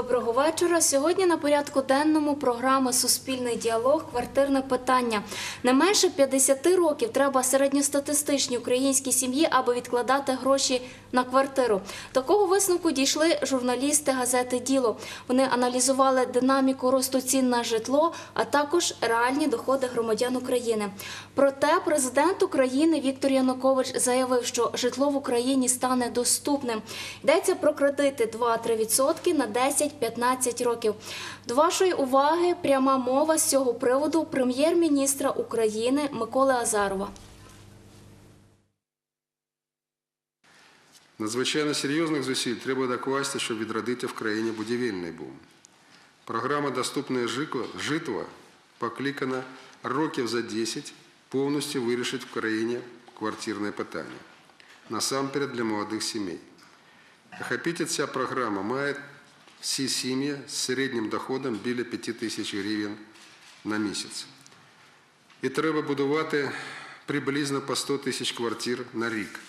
Доброго вечора. Сьогодні на порядку денному програми Суспільний діалог квартирне питання. Не менше 50 років треба середньостатистичній українській сім'ї, аби відкладати гроші на квартиру. Такого висновку дійшли журналісти газети Діло. Вони аналізували динаміку росту цін на житло, а також реальні доходи громадян України. Проте президент України Віктор Янукович заявив, що житло в Україні стане доступним. Йдеться про кредити 2-3% на 10-15 років. До вашої уваги пряма мова з цього приводу прем'єр-міністра України Миколи Азарова. Надзвичайно серйозних зусиль треба докласти, щоб відродити в країні будівельний бум. Програма «Доступне житло» покликана років за 10 повністю вирішити в країні квартирне питання. Насамперед для молодих сімей. Охопити ця програма має всі сім'ї з середнім доходом біля 5 тисяч гривень на місяць. І треба будувати приблизно по 100 тисяч квартир на рік.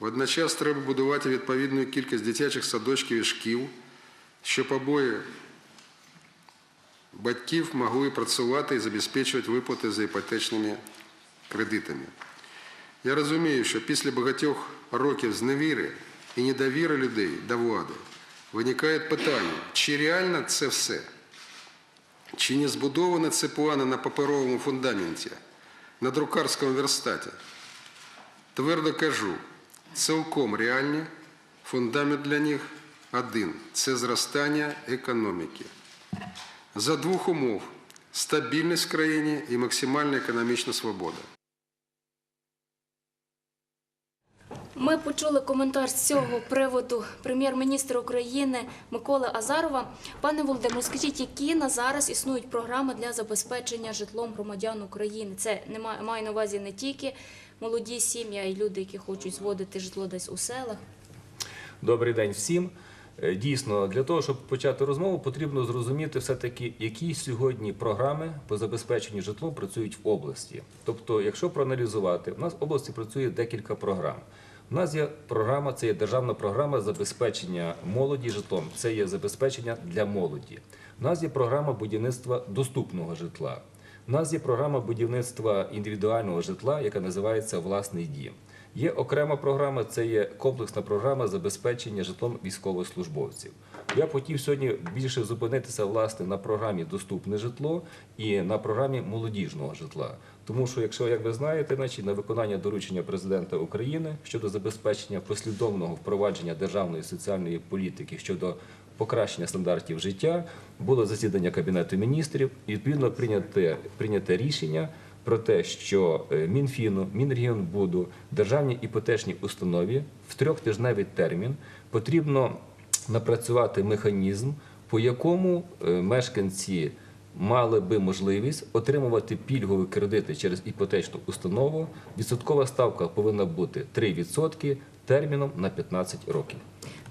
Водночас треба будувати відповідну кількість дитячих садочків і шкіл, щоб обоє батьків могли працювати і забезпечувати виплати за іпотечними кредитами. Я розумію, що після багатьох років зневіри і недовіри людей до влади виникає питання, чи реально це все? Чи не збудовані це плани на паперовому фундаменті, на друкарському верстаті? Твердо кажу, цілком реальні, фундамент для них один – це зростання економіки. За двох умов – стабільність в країні і максимальна економічна свобода. Ми почули коментар з цього приводу прем'єр-міністра України Миколи Азарова. Пане Володимире, скажіть, які на зараз існують програми для забезпечення житлом громадян України? Це не має, має на увазі не тільки молоді сім'ї, а й люди, які хочуть зводити житло десь у селах. Добрий день всім. Е, Дійсно, для того, щоб почати розмову, потрібно зрозуміти все-таки, які сьогодні програми по забезпеченню житлом працюють в області. Тобто, якщо проаналізувати, у нас в області працює декілька програм. У нас є програма, це є державна програма забезпечення молоді житлом. Це є забезпечення для молоді. У нас є програма будівництва доступного житла. У нас є програма будівництва індивідуального житла, яка називається Власний дім. Є окрема програма, це є комплексна програма забезпечення житлом військовослужбовців. Я б хотів сьогодні більше зупинитися власне на програмі Доступне житло і на програмі молодіжного житла. Тому що, якщо як ви знаєте, значить на виконання доручення президента України щодо забезпечення послідовного впровадження державної соціальної політики щодо покращення стандартів життя було засідання кабінету міністрів і відповідно прийняте, прийняте рішення про те, що е, Мінфіну, Мінрегіонбуду, державній іпотечній установі в трьохтижневий термін потрібно напрацювати механізм, по якому е, мешканці мали би можливість отримувати пільгові кредити через іпотечну установу. Відсоткова ставка повинна бути 3% терміном на 15 років.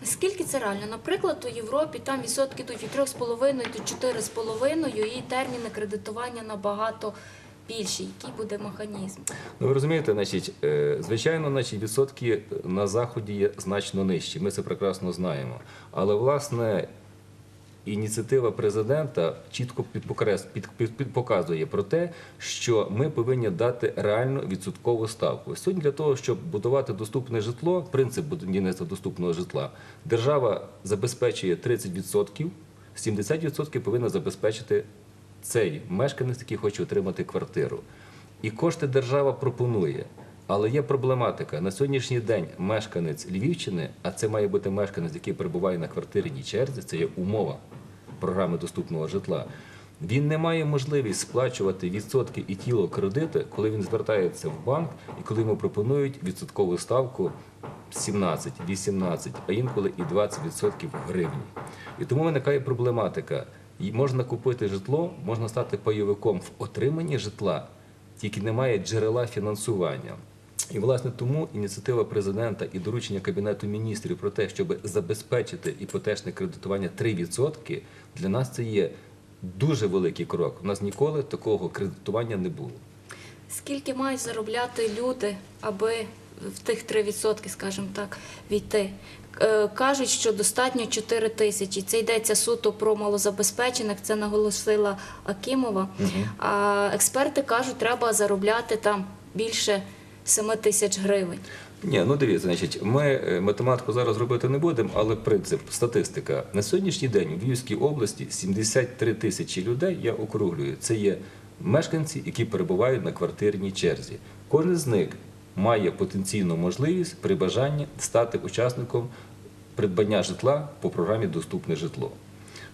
Наскільки це реально? Наприклад, у Європі там відсотки йдуть від 3,5 до 4,5 і терміни кредитування набагато більші. Який буде механізм? Ну, ви розумієте, значить, е, звичайно, значить, відсотки на заході є значно нижчі. Ми це прекрасно знаємо. Але власне ініціатива президента чітко підпокрес- під, під, під- показує про те, що ми повинні дати реальну відсоткову ставку. Сьогодні для того, щоб будувати доступне житло, принцип будівництва доступного житла, держава забезпечує 30%, 70% повинна забезпечити цей мешканець, який хоче отримати квартиру. І кошти держава пропонує. Але є проблематика. На сьогоднішній день мешканець Львівщини, а це має бути мешканець, який перебуває на квартирній черзі, це є умова програми доступного житла. Він не має можливість сплачувати відсотки і тіло кредити, коли він звертається в банк і коли йому пропонують відсоткову ставку 17, 18, а інколи і 20% в гривні. І тому виникає проблематика. І можна купити житло, можна стати пайовиком в отриманні житла, тільки немає джерела фінансування. І власне тому ініціатива президента і доручення кабінету міністрів про те, щоб забезпечити іпотечне кредитування 3%, для нас це є дуже великий крок. У нас ніколи такого кредитування не було. Скільки мають заробляти люди, аби в тих 3%, скажімо так, війти. Е, Кажуть, що достатньо 4 тисячі. Це йдеться суто про малозабезпечених, це наголосила Акімова. А експерти кажуть, треба заробляти там більше 7 тисяч гривень. Ні, ну дивіться, значить, ми е, математику зараз робити не будемо, але принцип, статистика. На сьогоднішній день у Львівській області 73 тисячі людей, я округлюю, це є мешканці, які перебувають на квартирній черзі. Кожен з них має потенційну можливість при бажанні стати учасником придбання житла по програмі Доступне житло.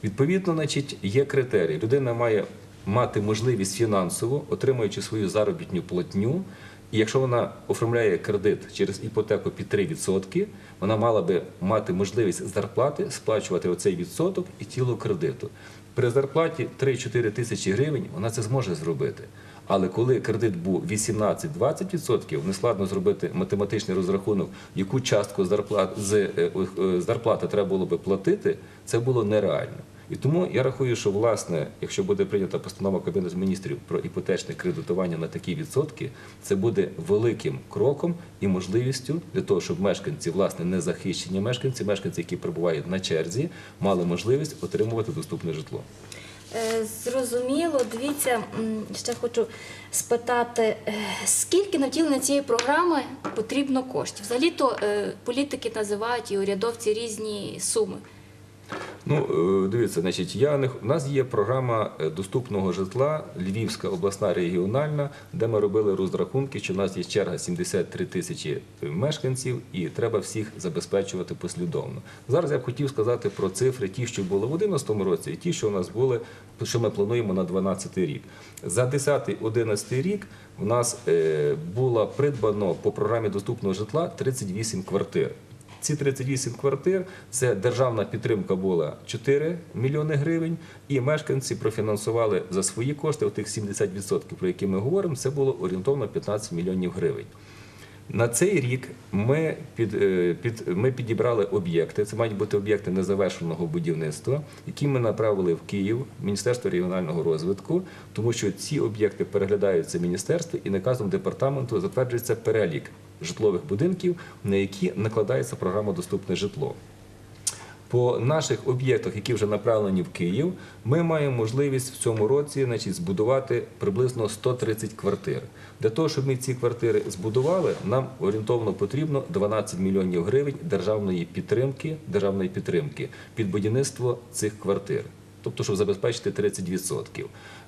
Відповідно, значить, є критерії. Людина має мати можливість фінансово, отримуючи свою заробітну платню. І якщо вона оформляє кредит через іпотеку під 3%, вона мала би мати можливість зарплати сплачувати оцей відсоток і тіло кредиту. При зарплаті 3-4 тисячі гривень вона це зможе зробити. Але коли кредит був 18-20%, нескладно зробити математичний розрахунок, яку частку зарплат, з е, е, зарплати треба було би платити, це було нереально. І тому я рахую, що власне, якщо буде прийнята постанова Кабінету міністрів про іпотечне кредитування на такі відсотки, це буде великим кроком і можливістю для того, щоб мешканці, власне, незахищені мешканці, мешканці, які перебувають на черзі, мали можливість отримувати доступне житло. Е, Зрозуміло, дивіться, ще хочу спитати, е, скільки на втілення цієї програми потрібно коштів? Взагалі-то е, політики називають і урядовці різні суми. Ну, е, дивіться, значить, я не у нас є програма е, доступного житла, Львівська обласна регіональна, де ми робили розрахунки, що у нас є черга 73 тисячі е, мешканців, і треба всіх забезпечувати послідовно. Зараз я б хотів сказати про цифри, ті, що були в 2011 році, і ті, що у нас були, що ми плануємо на 2012 рік. За 10-11 рік у нас було придбано по програмі доступного житла 38 квартир. Ці 38 квартир це державна підтримка була 4 мільйони гривень, і мешканці профінансували за свої кошти, отих 70%, про які ми говоримо, це було орієнтовно 15 мільйонів гривень. На цей рік ми, під, е, під, ми підібрали об'єкти. Це мають бути об'єкти незавершеного будівництва, які ми направили в Київ, Міністерство регіонального розвитку, тому що ці об'єкти переглядаються міністерством і наказом департаменту затверджується перелік житлових будинків, на які накладається програма Доступне житло. По наших об'єктах, які вже направлені в Київ, ми маємо можливість в цьому році значить, збудувати приблизно 130 квартир. Для того, щоб ми ці квартири збудували, нам орієнтовно потрібно 12 мільйонів гривень державної підтримки, державної підтримки під будівництво цих квартир. Тобто, щоб забезпечити 30%.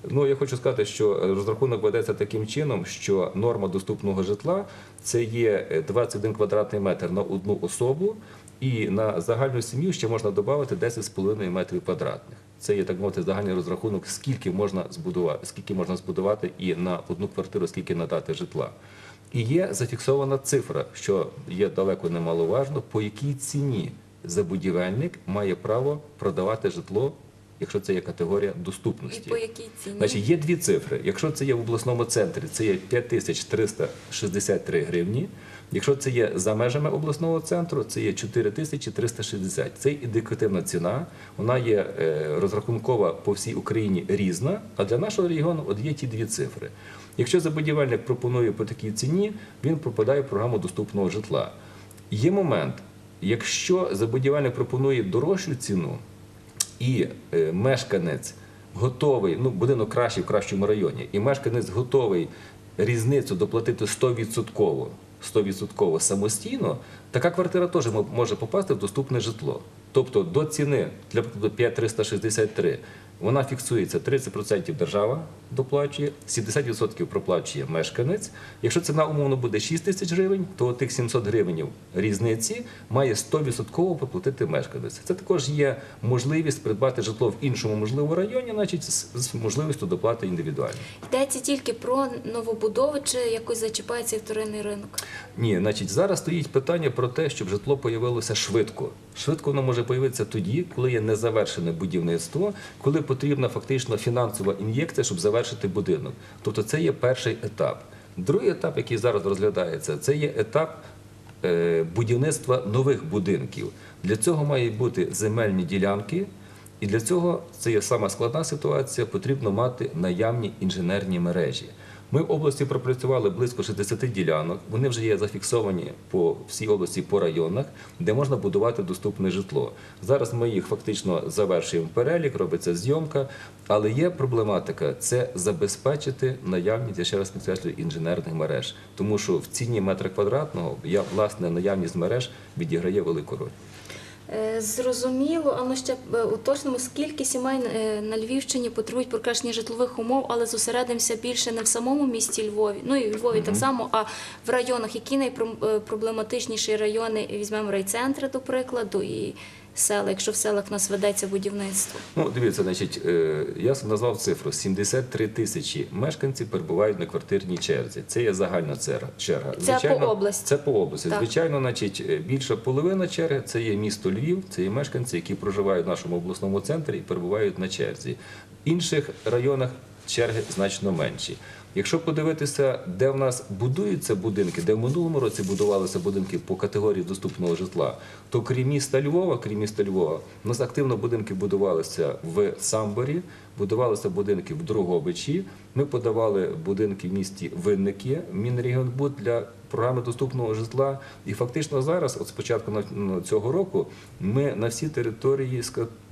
Ну, я хочу сказати, що розрахунок ведеться таким чином, що норма доступного житла це є е, 21 квадратний метр на одну особу, і на загальну сім'ю ще можна додати 10,5 метрів квадратних. Це є так мовити загальний розрахунок, скільки можна збудувати, скільки можна збудувати і на одну квартиру, скільки надати житла. І є зафіксована цифра, що є далеко немаловажно, по якій ціні забудівельник має право продавати житло, якщо це є категорія І доступності. по якій ціні? Значить, є дві цифри. Якщо це є в обласному центрі, це є 5363 гривні. Якщо це є за межами обласного центру, це є 4360. Це індикативна ціна. Вона є е, розрахункова по всій Україні різна, а для нашого регіону от є ті дві цифри. Якщо забудівельник пропонує по такій ціні, він пропадає в програму доступного житла. Є момент, якщо забудівельник пропонує дорожчу ціну, і е, мешканець готовий, ну будинок кращий в кращому районі, і мешканець готовий різницю доплатити 100%, 100% самостійно, така квартира теж мо- може попасти в доступне житло. Тобто до ціни для прикладу 5363 вона фіксується 30% держава доплачує, 70% проплачує мешканець. Якщо ціна умовно буде 6 тисяч гривень, то тих 700 гривень різниці має 100% проплатити мешканець. Це також є можливість придбати житло в іншому можливо районі, значить з можливістю доплати індивідуально. Йдеться тільки про новобудови чи якось зачіпається вторинний ринок? Ні, значить, зараз стоїть питання про те, щоб житло появилося швидко. Швидко воно може появитися тоді, коли є незавершене будівництво, коли потрібна фактично фінансова ін'єкція, щоб завершити будинок. Тобто це є перший етап. Другий етап, який зараз розглядається, це є етап е, будівництва нових будинків. Для цього мають бути земельні ділянки, і для цього це є сама складна ситуація. Потрібно мати наявні інженерні мережі. Ми в області пропрацювали близько 60 ділянок. Вони вже є зафіксовані по всій області по районах, де можна будувати доступне житло. Зараз ми їх фактично завершуємо перелік, робиться зйомка, але є проблематика це забезпечити наявність, я ще раз підкреслюю, інженерних мереж, тому що в ціні метра квадратного власне наявність мереж відіграє велику роль. Е, Зрозуміло, а ми ще е, уточнимо, скільки сімей е, на Львівщині потребують покращення житлових умов, але зосередимося більше не в самому місті Львові, ну і в Львові так само, а в районах, які найпроблематичніші райони, візьмемо райцентри, до прикладу, і села, якщо в селах в нас ведеться будівництво. Ну, дивіться, значить, е, я назвав цифру: 73 тисячі мешканців перебувають на квартирній черзі. Це є загальна черга. Це по області? Це по області. Так. Звичайно, значить, е, більша половина черги це є місто Львів, це є мешканці, які проживають в нашому обласному центрі і перебувають на черзі. В інших районах черги значно менші. Якщо подивитися, де в нас будуються будинки, де в минулому році будувалися будинки по категорії доступного житла, то крім міста Львова, крім міста Львова, у нас активно будинки будувалися в Самборі, будувалися будинки в Другобичі. Ми подавали будинки в місті Винники, Мінрегіонбуд для програми доступного житла. І фактично зараз, от спочатку ну, цього року, ми на всі території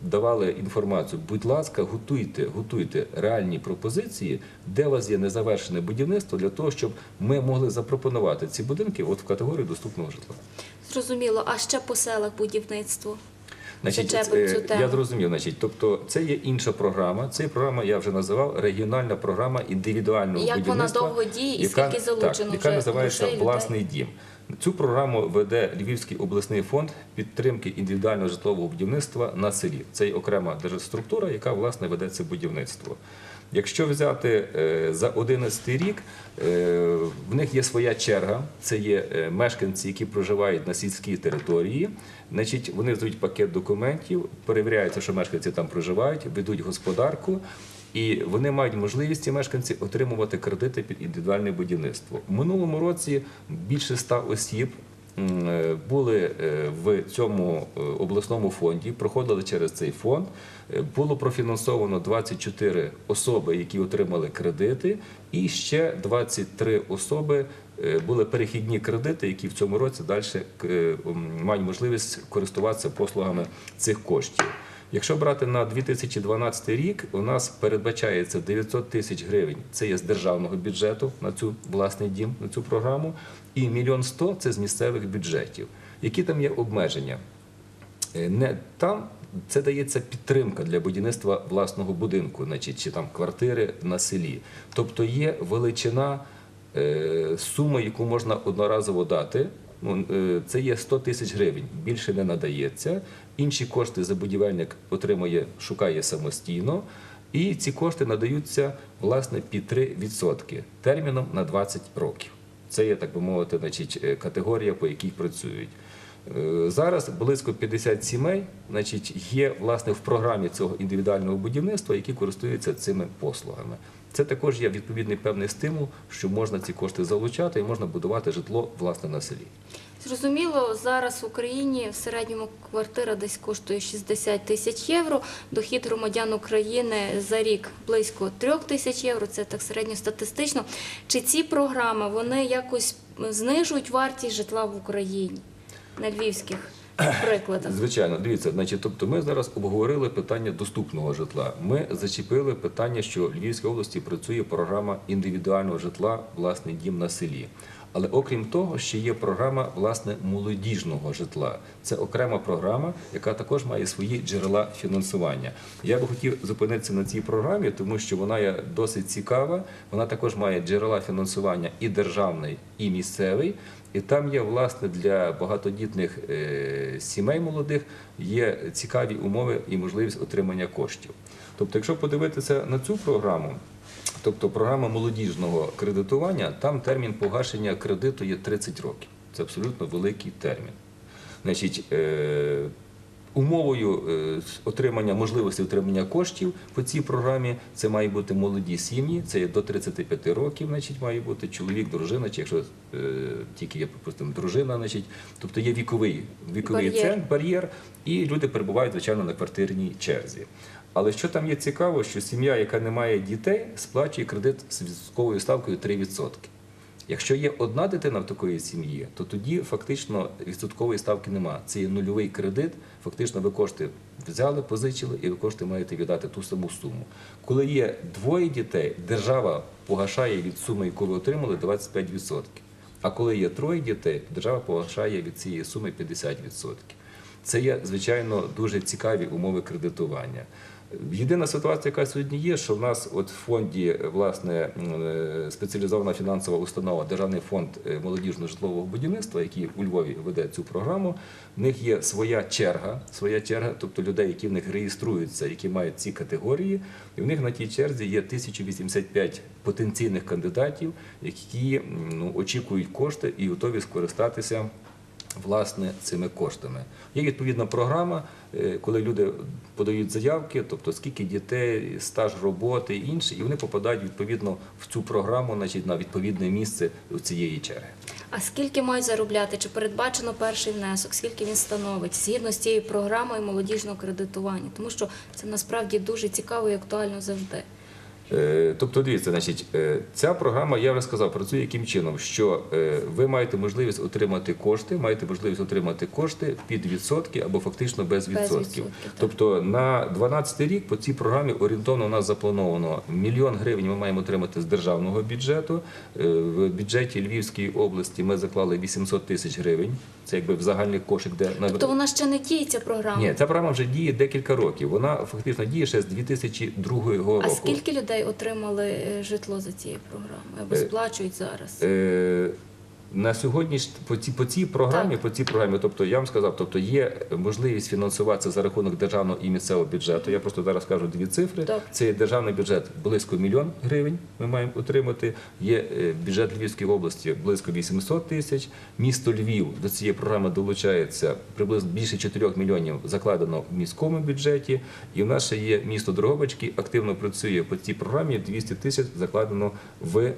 давали інформацію. Будь ласка, готуйте, готуйте реальні пропозиції, де у вас є незавершене будівництво, для того, щоб ми могли запропонувати ці будинки от в категорії доступного житла. Зрозуміло, а ще по селах будівництво. Значить, це- цю тему. я зрозумів. Значить, тобто це є інша програма. Це програма, я вже називав регіональна програма індивідуального Як вона довго діє і яка- скільки залучено так, яка вже називається людей? власний дім. Цю програму веде Львівський обласний фонд підтримки індивідуального житлового будівництва на селі. Це є окрема держструктура, яка власне веде це будівництво. Якщо взяти е, за 11 рік, е, в них є своя черга. Це є е, мешканці, які проживають на сільській території. Значить, вони здають пакет документів, перевіряється, що мешканці там проживають, ведуть господарку. І вони мають можливість ці мешканці отримувати кредити під індивідуальне будівництво. У минулому році більше ста осіб е, були е, в цьому е, обласному фонді, проходили через цей фонд. Було профінансовано 24 особи, які отримали кредити, і ще 23 особи були перехідні кредити, які в цьому році далі мають можливість користуватися послугами цих коштів. Якщо брати на 2012 рік, у нас передбачається 900 тисяч гривень. Це є з державного бюджету на цю власний дім, на цю програму, і мільйон сто це з місцевих бюджетів. Які там є обмеження? Е, Не там це дається підтримка для будівництва власного будинку, значить, чи там квартири на селі. Тобто є величина е, суми, яку можна одноразово дати. Ну, е, це є 100 тисяч гривень. Більше не надається. Інші кошти забудівельник отримує, шукає самостійно. І ці кошти надаються власне під 3% терміном на 20 років. Це є, так би мовити, значить, е, категорія, по якій працюють. Е, Зараз близько 50 сімей значить, є власне в програмі цього індивідуального будівництва, які користуються цими послугами. Це також є відповідний певний стимул, що можна ці кошти залучати і можна будувати житло власне на селі. Зрозуміло, зараз в Україні в середньому квартира десь коштує 60 тисяч євро. Дохід громадян України за рік близько 3 тисяч євро. Це так середньостатистично. Чи ці програми вони якось знижують вартість житла в Україні на львівських прикладах? Звичайно, дивіться, значить, тобто ми зараз обговорили питання доступного житла. Ми зачепили питання, що в Львівській області працює програма індивідуального житла власний дім на селі. Але окрім того, ще є програма власне молодіжного житла. Це окрема програма, яка також має свої джерела фінансування. Я би хотів зупинитися на цій програмі, тому що вона є досить цікава. Вона також має джерела фінансування і державний, і місцевий. І там є власне для багатодітних е, сімей молодих є цікаві умови і можливість отримання коштів. Тобто, якщо подивитися на цю програму, тобто програма молодіжного кредитування, там термін погашення кредиту є 30 років. Це абсолютно великий термін. Значить, е, Умовою е, отримання можливості отримання коштів по цій програмі це має бути молоді сім'ї, це є до 35 років, значить, має бути чоловік, дружина, чи якщо е, тільки є, припустимо, дружина, значить, тобто є віковий, віковий Бар'єр. бар'єр, і люди перебувають, звичайно, на квартирній черзі. Але що там є цікаво, що сім'я, яка не має дітей, сплачує кредит з відсотковою ставкою 3%. Якщо є одна дитина в такої сім'ї, то тоді фактично відсоткової ставки немає. Це є нульовий кредит. Фактично ви кошти взяли, позичили, і ви кошти маєте віддати ту саму суму. Коли є двоє дітей, держава погашає від суми, яку ви отримали, 25%. А коли є троє дітей, держава погашає від цієї суми 50%. Це є, звичайно, дуже цікаві умови кредитування. Єдина ситуація, яка сьогодні є, що в нас от в фонді власне е, спеціалізована фінансова установа Державний фонд е, молодіжного житлового будівництва, який у Львові веде цю програму. В них є своя черга, своя черга, тобто людей, які в них реєструються, які мають ці категорії, і в них на тій черзі є 1085 потенційних кандидатів, які ну, очікують кошти і готові скористатися власне цими коштами. Є відповідна програма, е, коли люди подають заявки, тобто скільки дітей, стаж роботи і інше, і вони попадають відповідно в цю програму, значить на відповідне місце у цієї черги. А скільки мають заробляти? Чи передбачено перший внесок? Скільки він становить згідно з цією програмою молодіжного кредитування? Тому що це насправді дуже цікаво і актуально завжди. Е, Тобто, дивіться, значить, е, ця програма, я вже сказав, працює яким чином, що е, ви маєте можливість отримати кошти, маєте можливість отримати кошти під відсотки або фактично без Без відсотків. відсотків. Тобто на 12 рік по цій програмі орієнтовно у нас заплановано мільйон гривень. Ми маємо отримати з державного бюджету. В бюджеті Львівської області ми заклали 800 тисяч гривень. Це якби в загальний кошик, де на Тобто вона ще не діє, ця програма. ні, ця програма вже діє декілька років. Вона фактично діє ще з 2002 року. А скільки людей отримали е, житло за цією програмою або Е, сплачують зараз? Е, на сьогодні ж по цій, по цій програмі, Так. по цій програмі, тобто я вам сказав, тобто є можливість фінансуватися за рахунок державного і місцевого бюджету. Я просто зараз кажу дві цифри. Так. Це є державний бюджет близько мільйон гривень. Ми маємо отримати. Є е, бюджет Львівської області близько 800 тисяч. Місто Львів до цієї програми долучається приблизно більше 4 мільйонів закладено в міському бюджеті. І в нас ще є місто Дрогобички, активно працює по цій програмі. 200 тисяч закладено в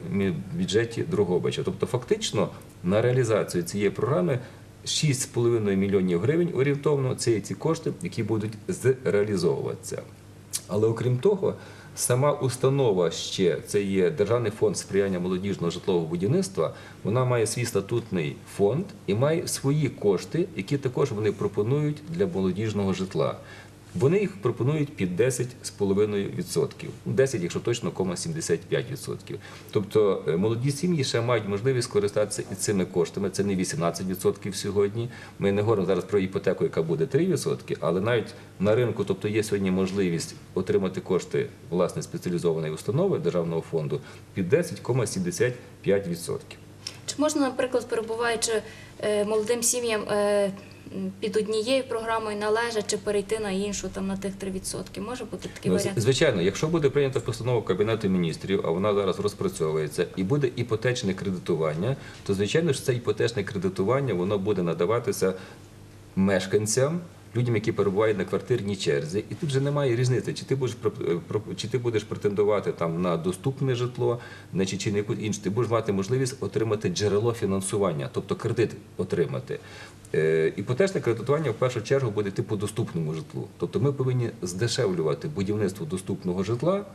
бюджеті Дрогобича. Тобто, фактично на реалізацію цієї програми 6,5 мільйонів гривень орієнтовно це є ці кошти, які будуть зреалізовуватися. Але окрім того, сама установа ще це є Державний фонд сприяння молодіжного житлового будівництва. Вона має свій статутний фонд і має свої кошти, які також вони пропонують для молодіжного житла. Вони їх пропонують під 10,5%. 10, якщо точно, кома 75%. Тобто е, молоді сім'ї ще мають можливість скористатися і цими коштами. Це не 18% сьогодні. Ми не говоримо зараз про іпотеку, яка буде 3%, але навіть на ринку, тобто є сьогодні можливість отримати кошти власне спеціалізованої установи державного фонду під 10,75%. Чи можна, наприклад, перебуваючи е, молодим сім'ям е, під однією програмою належать чи перейти на іншу там на тих 3%? Може бути такий Ну, варіант? Звичайно, якщо буде прийнята постанова Кабінету міністрів, а вона зараз розпрацьовується, і буде іпотечне кредитування, то звичайно ж це іпотечне кредитування воно буде надаватися мешканцям. Людям, які перебувають на квартирній черзі, і тут же немає різниці, чи ти будеш пр- чи ти будеш претендувати там на доступне житло, значить, чи на якусь іншу, ти будеш мати можливість отримати джерело фінансування, тобто кредит отримати. Е, Іпотечне кредитування в першу чергу буде типу доступному житлу. Тобто ми повинні здешевлювати будівництво доступного житла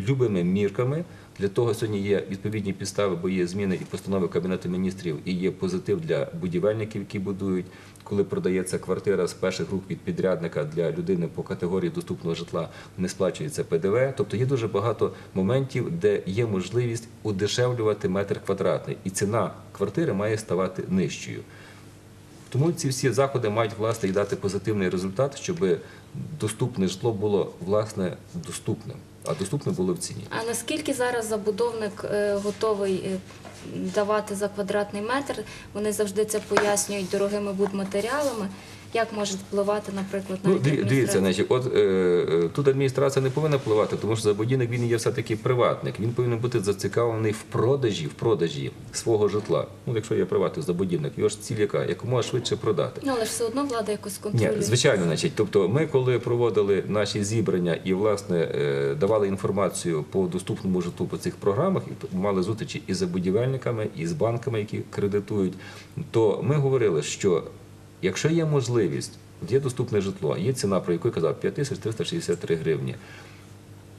любими мірками. Для того сьогодні є відповідні підстави, бо є зміни і постанови Кабінету міністрів, і є позитив для будівельників, які будують. Коли продається квартира з перших рук від підрядника для людини по категорії доступного житла, не сплачується ПДВ. Тобто є дуже багато моментів, де є можливість удешевлювати метр квадратний, і ціна квартири має ставати нижчою. Тому ці всі заходи мають власне і дати позитивний результат, щоб доступне житло було власне доступним, а доступне було в ціні. А наскільки зараз забудовник е, готовий е, давати за квадратний метр? Вони завжди це пояснюють дорогими будматеріалами. Як може впливати, наприклад, Ну, дивіться, значить, от е, е, тут адміністрація не повинна впливати, тому що забудівник він є все-таки приватник. Він повинен бути зацікавлений в продажі, в продажі свого житла. Ну, якщо є приватний забудівник, його ж ціль яка, якомога швидше продати. Ну, але ж все одно влада якось Ні, звичайно, значить, тобто ми, коли проводили наші зібрання і власне е, давали інформацію по доступному житлу по цих програмах, і мали зустрічі і з будівельниками, і з банками, які кредитують, то ми говорили, що якщо є можливість є доступне житло, є ціна, про яку я казав, 5363 гривні.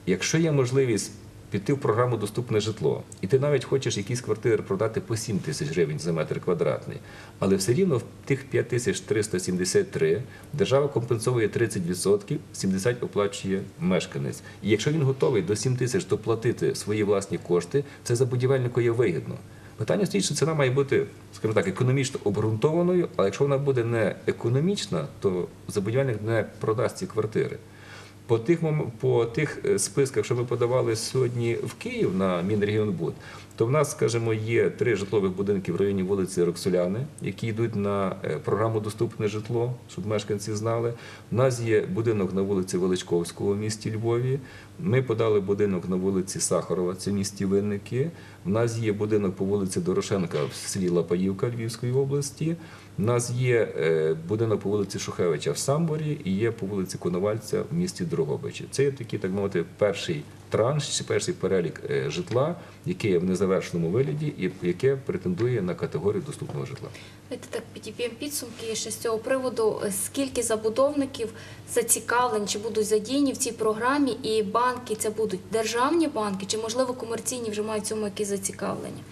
Якщо є можливість піти в програму Доступне житло, і ти навіть хочеш якісь квартири продати по 7 тисяч гривень за метр квадратний, але все рівно в тих 5373 держава компенсовує 30%, 70% оплачує мешканець. І якщо він готовий до 7 тисяч доплатити свої власні кошти, це за будівельнику є вигідно. Питання стоїть, що ціна має бути, скажімо так, економічно обґрунтованою, але якщо вона буде не економічна, то забудівельник не продасть ці квартири. По тих, по тих е, списках, що ми подавали сьогодні в Київ на Мінрегіонбуд, то в нас, скажімо, є три житлових будинки в районі вулиці Роксоляни, які йдуть на е, програму Доступне житло, щоб мешканці знали. У нас є будинок на вулиці Величковського в місті Львові. Ми подали будинок на вулиці Сахарова, це в місті Винники. У нас є будинок по вулиці Дорошенка в селі Лапаївка Львівської області. У нас є е, будинок по вулиці Шухевича в Самборі і є по вулиці Коновальця в місті Дрогобичі. Це є такий, так мовити, перший транш чи перший перелік е, житла, яке є в незавершеному вигляді і яке претендує на категорію доступного житла. Давайте так підіб'ємо підсумки ще з цього приводу. Скільки забудовників зацікавлені чи будуть задіяні в цій програмі, і банки це будуть державні банки, чи можливо комерційні вже мають цьому якісь зацікавлення?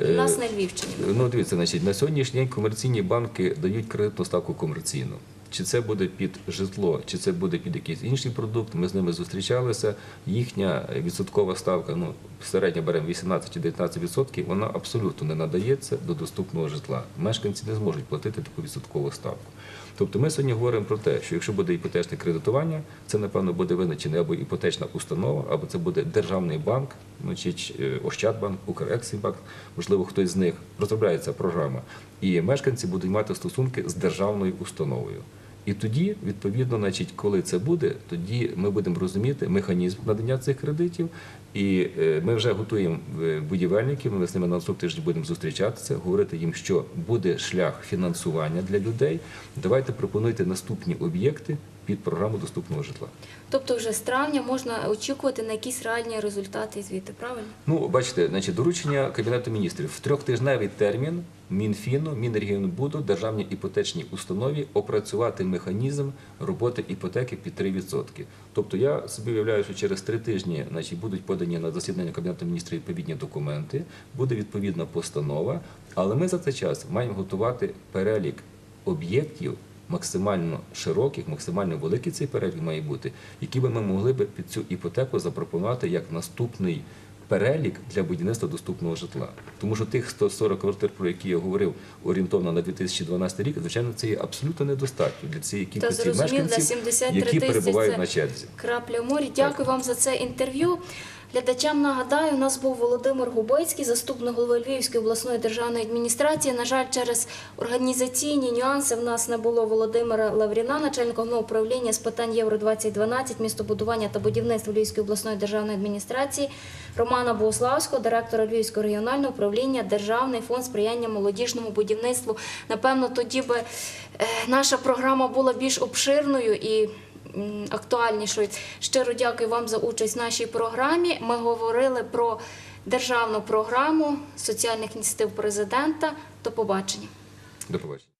У нас на Львівщині. Ну, дивіться, значить, на сьогоднішній день комерційні банки дають кредитну ставку комерційну. Чи це буде під житло, чи це буде під якийсь інший продукт, ми з ними зустрічалися. Їхня відсоткова ставка, ну, середня беремо 18-19%, вона абсолютно не надається до доступного житла. Мешканці не зможуть платити таку відсоткову ставку. Тобто ми сьогодні говоримо про те, що якщо буде іпотечне кредитування, це, напевно, буде визначене або іпотечна установа, або це буде державний банк, значить, е, Ощадбанк, Укрексімбанк, можливо, хтось з них розробляється програма. І мешканці будуть мати стосунки з державною установою. І тоді, відповідно, значить, коли це буде, тоді ми будемо розуміти механізм надання цих кредитів. І е, ми вже готуємо е, будівельників. Ми з ними на наступний тиждень будемо зустрічатися, говорити їм, що буде шлях фінансування для людей. Давайте пропонуйте наступні об'єкти під програму доступного житла. Тобто вже з травня можна очікувати на якісь реальні результати і звіти, правильно? Ну, бачите, значить, доручення Кабінету міністрів в трьохтижневий термін Мінфіну, Мінрегіонбуду, державній іпотечній установі опрацювати механізм роботи іпотеки під 3%. Тобто я собі уявляю, що через три тижні значить, будуть подані на засідання Кабінету міністрів відповідні документи, буде відповідна постанова, але ми за цей час маємо готувати перелік об'єктів, максимально широких, максимально великий цей перелік має бути, які би ми могли би під цю іпотеку запропонувати як наступний перелік для будівництва доступного житла. Тому що тих 140 квартир, про які я говорив, орієнтовно на 2012 рік, звичайно, це є абсолютно недостатньо для цієї кількості мешканців, 73 які перебувають на черзі. Крапля в морі. Дякую вам за це інтерв'ю. Глядачам нагадаю, у нас був Володимир Губицький, заступник голови Львівської обласної державної адміністрації. На жаль, через організаційні нюанси в нас не було Володимира Лавріна, начальника головного управління з питань Євро 2012 містобудування та будівництва Львівської обласної державної адміністрації, Романа Богославського, директора Львівського регіонального управління Державний фонд сприяння молодіжному будівництву. Напевно, тоді би наша програма була більш обширною і актуальнішою. Щиро дякую вам за участь в нашій програмі. Ми говорили про державну програму соціальних ініціатив президента. До побачення. До побачення.